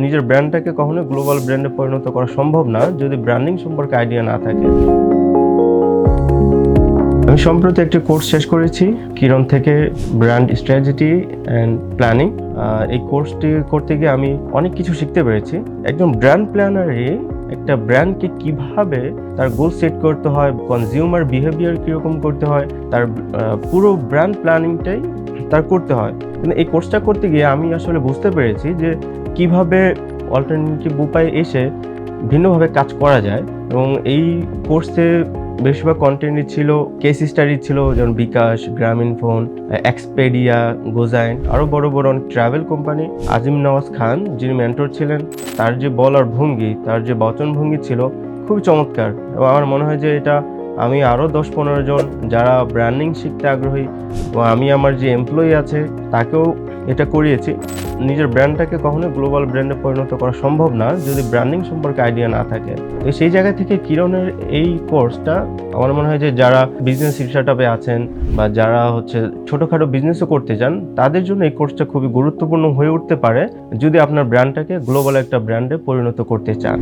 নিজের ব্র্যান্ডটাকে কখনোই গ্লোবাল ব্র্যান্ডে পরিণত করা সম্ভব না, যদি ব্র্যান্ডিং সম্পর্কে আইডিয়া না থাকে। আমি সম্প্রতি একটি কোর্স শেষ করেছি, কিরণ থেকে ব্র্যান্ড স্ট্র্যাটেজি অ্যান্ড প্ল্যানিং এই কোর্সটি করতে গিয়ে আমি অনেক কিছু শিখতে পেরেছি। একজন ব্র্যান্ড প্ল্যানারই একটা ব্র্যান্ডকে কীভাবে তার গোল সেট করতে হয় কনজিউমার বিহেভিয়ার কীরকম করতে হয়, তার পুরো ব্র্যান্ড প্ল্যানিংটাই তার করতে হয়। কিন্তু এই কোর্সটা করতে গিয়ে আমি আসলে বুঝতে পেরেছি যে কীভাবে অল্টারনেটিভ উপায়ে এসে ভিন্নভাবে কাজ করা যায় এবং এই কোর্সে বেশিরভাগ কন্টেন্টই ছিল কেস স্টাডি ছিল, যেমন বিকাশ, গ্রামীণ ফোন এক্সপেডিয়া গোজাইন আরও বড় বড় অনেক ট্রাভেল কোম্পানি আজিম নওয়াজ খান, যিনি মেন্টর ছিলেন, তার যে বলার ভঙ্গি, তার যে বচন ভঙ্গি ছিল, খুবই চমৎকার। এবং আমার মনে হয় যে এটা আমি আরও দশ পনেরো জন যারা ব্র্যান্ডিং শিখতে আগ্রহী আমি আমার যে এমপ্লয়ি আছে, তাকেও এটা করিয়েছি। নিজের ব্র্যান্ডটাকে কখনোই গ্লোবাল ব্র্যান্ডে পরিণত করা সম্ভব না, যদি ব্র্যান্ডিং সম্পর্কে আইডিয়া না থাকে। তো সেই জায়গা থেকে কিরণের এই কোর্সটা আমার মনে হয় যে যারা বিজনেস স্টার্টআপে আছেন বা যারা হচ্ছে ছোটোখাটো বিজনেসও করতে চান, তাদের জন্য এই কোর্সটা খুবই গুরুত্বপূর্ণ হয়ে উঠতে পারে, যদি আপনার ব্র্যান্ডটাকে গ্লোবাল একটা ব্র্যান্ডে পরিণত করতে চান।